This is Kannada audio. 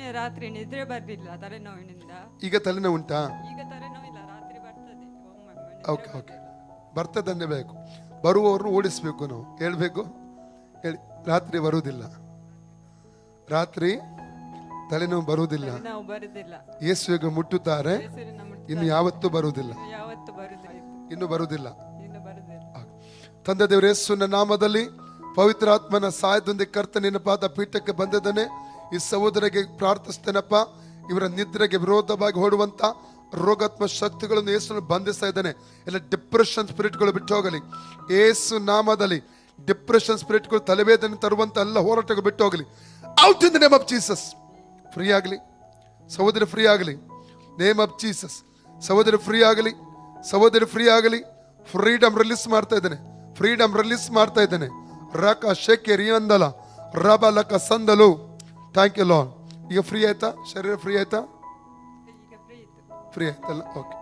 ರಾತ್ರಿ ನಿದ್ರೆ ಬರ್ಲಿಲ್ಲ ತಲೆನೋವಿನಿಂದ. ಈಗ ತಲೆನೋವು ಉಂಟಾ? ಈಗ ತಲೆನೋವಿಲ್ಲ ರಾತ್ರಿ ಬರ್ತದೆ. ಒಮ್ಮೊಮ್ಮೆ ಓಕೆ ಓಕೆ ಬರ್ತದನ್ನೇ ಬೇಕು. ಬರುವವರನ್ನು ಓಡಿಸ್ಬೇಕು ನಾವು. ಹೇಳ್ಬೇಕು? ಹೇಳಿ. ರಾತ್ರಿ ಬರುವುದಿಲ್ಲ. ರಾತ್ರಿ ತಲೆನೋವು ಬರುವುದಿಲ್ಲ. ನಾವು ಬರುದಿಲ್ಲ ಯೇಸುವಿಗೆ ಮುಟ್ಟುತ್ತಾರೆ. ಹೆಸರಿನ ಮುಟ್ಟ ಇನ್ನು ಯಾವತ್ತೂ ಬರುವುದಿಲ್ಲ. ಯಾವತ್ತು ಬರುದಿಲ್ಲ ಇನ್ನು ಬರುವುದಿಲ್ಲ. ಇನ್ನು ಬರುದಿಲ್ಲ ತಂದೆ ದೇವರ ಯೇಸುವಿನ ನಾಮದಲ್ಲಿ ಪವಿತ್ರಾತ್ಮನ ಸಹಾಯದೊಂದಿಗೆ ಕರ್ತನಿನ ಪಾದ ಪೀಠಕ್ಕೆ ಬಂದಿದ್ದಾನೆ ಈ ಸಹೋದರಿಗೆ ಪ್ರಾರ್ಥಿಸ್ತೇನಪ್ಪ. ಇವರ ನಿದ್ರೆಗೆ ವಿರೋಧವಾಗಿ ಹೊಡುವಂತ ರೋಗಾತ್ಮ ಶಕ್ತಿಗಳನ್ನು ಯೇಸು ಬಂಧಿಸ್ತಾ ಇದ್ದಾನೆ. ಎಲ್ಲ ಡಿಪ್ರೆಷನ್ ಸ್ಪಿರಿಟ್ಗಳು ಬಿಟ್ಟು ಹೋಗಲಿ. ಏಸು ನಾಮದಲ್ಲಿ ಡಿಪ್ರೆಷನ್ ಸ್ಪಿರಿಟ್ಗಳು ತಲೆವೇದನೆ ತರುವಂತ ಎಲ್ಲ ಹೋರಾಟಗಳು ಬಿಟ್ಟು ಹೋಗಲಿ. Out in the name of Jesus free ಆಗಲಿ. ಸಹೋದರಿ ಫ್ರೀ ಆಗಲಿ. ನೇಮ್ ಆಫ್ ಜೀಸಸ್ ಸಹೋದರಿ ಫ್ರೀ ಆಗಲಿ. ಸಹೋದರಿ ಫ್ರೀ ಆಗಲಿ. ಫ್ರೀಡಮ್ ರಿಲೀಸ್ ಮಾಡ್ತಾ ಇದ್ದಾನೆ. ಫ್ರೀಡಮ್ ರಿಲೀಸ್ ಮಾಡ್ತಾ ಇದ್ದಾನೆ. ರಕ ಶೆಕೆ ರಿಯಂದಲ ರಬ ಲಕ ಸಂದಲು. ಥ್ಯಾಂಕ್ ಯು ಲಾನ್ ಈಗ ಫ್ರೀ ಆಯ್ತಾ? ಶರೀರ ಫ್ರೀ ಆಯ್ತಾ? ಫ್ರೀ ಆಯ್ತಲ್ಲ? ಓಕೆ